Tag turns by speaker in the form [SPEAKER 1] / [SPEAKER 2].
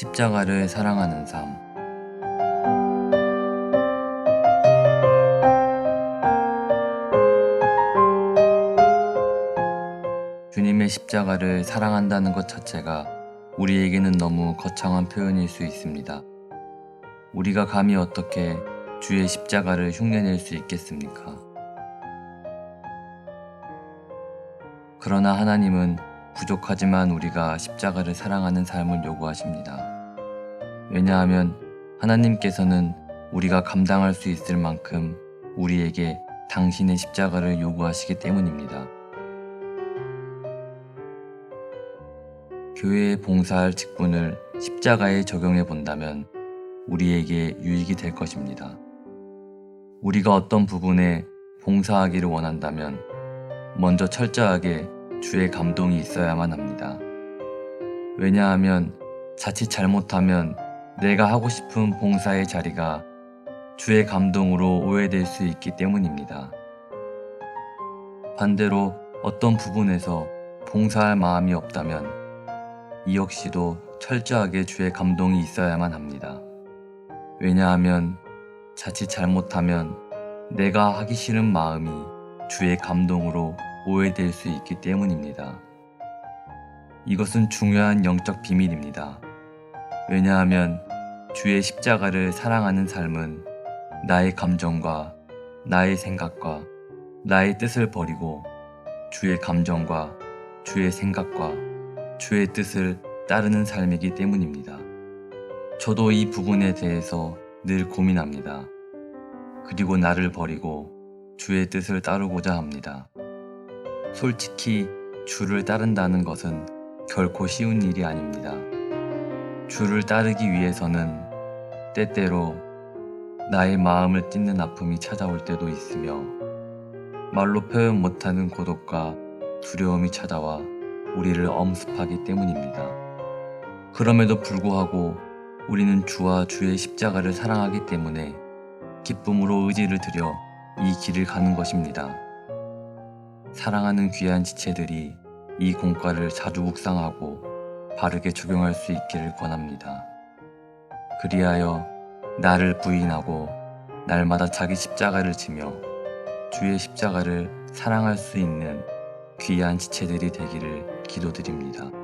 [SPEAKER 1] 십자가를 사랑하는 삶. 주님의 십자가를 사랑한다는 것 자체가 우리에게는 너무 거창한 표현일 수 있습니다. 우리가 감히 어떻게 주의 십자가를 흉내낼 수 있겠습니까? 그러나 하나님은 부족하지만 우리가 십자가를 사랑하는 삶을 요구하십니다. 왜냐하면 하나님께서는 우리가 감당할 수 있을 만큼 우리에게 당신의 십자가를 요구하시기 때문입니다. 교회에 봉사할 직분을 십자가에 적용해 본다면 우리에게 유익이 될 것입니다. 우리가 어떤 부분에 봉사하기를 원한다면 먼저 철저하게 주의 감동이 있어야만 합니다. 왜냐하면 자칫 잘못하면 내가 하고 싶은 봉사의 자리가 주의 감동으로 오해될 수 있기 때문입니다. 반대로 어떤 부분에서 봉사할 마음이 없다면 이 역시도 철저하게 주의 감동이 있어야만 합니다. 왜냐하면 자칫 잘못하면 내가 하기 싫은 마음이 주의 감동으로 오해될 수 있기 때문입니다. 이것은 중요한 영적 비밀입니다. 왜냐하면 주의 십자가를 사랑하는 삶은 나의 감정과 나의 생각과 나의 뜻을 버리고 주의 감정과 주의 생각과 주의 뜻을 따르는 삶이기 때문입니다. 저도 이 부분에 대해서 늘 고민합니다. 그리고 나를 버리고 주의 뜻을 따르고자 합니다. 솔직히 주를 따른다는 것은 결코 쉬운 일이 아닙니다. 주를 따르기 위해서는 때때로 나의 마음을 찢는 아픔이 찾아올 때도 있으며 말로 표현 못하는 고독과 두려움이 찾아와 우리를 엄습하기 때문입니다. 그럼에도 불구하고 우리는 주와 주의 십자가를 사랑하기 때문에 기쁨으로 의지를 들여 이 길을 가는 것입니다. 사랑하는 귀한 지체들이 이 공과를 자주 묵상하고 바르게 적용할 수 있기를 권합니다. 그리하여 나를 부인하고 날마다 자기 십자가를 지며 주의 십자가를 사랑할 수 있는 귀한 지체들이 되기를 기도드립니다.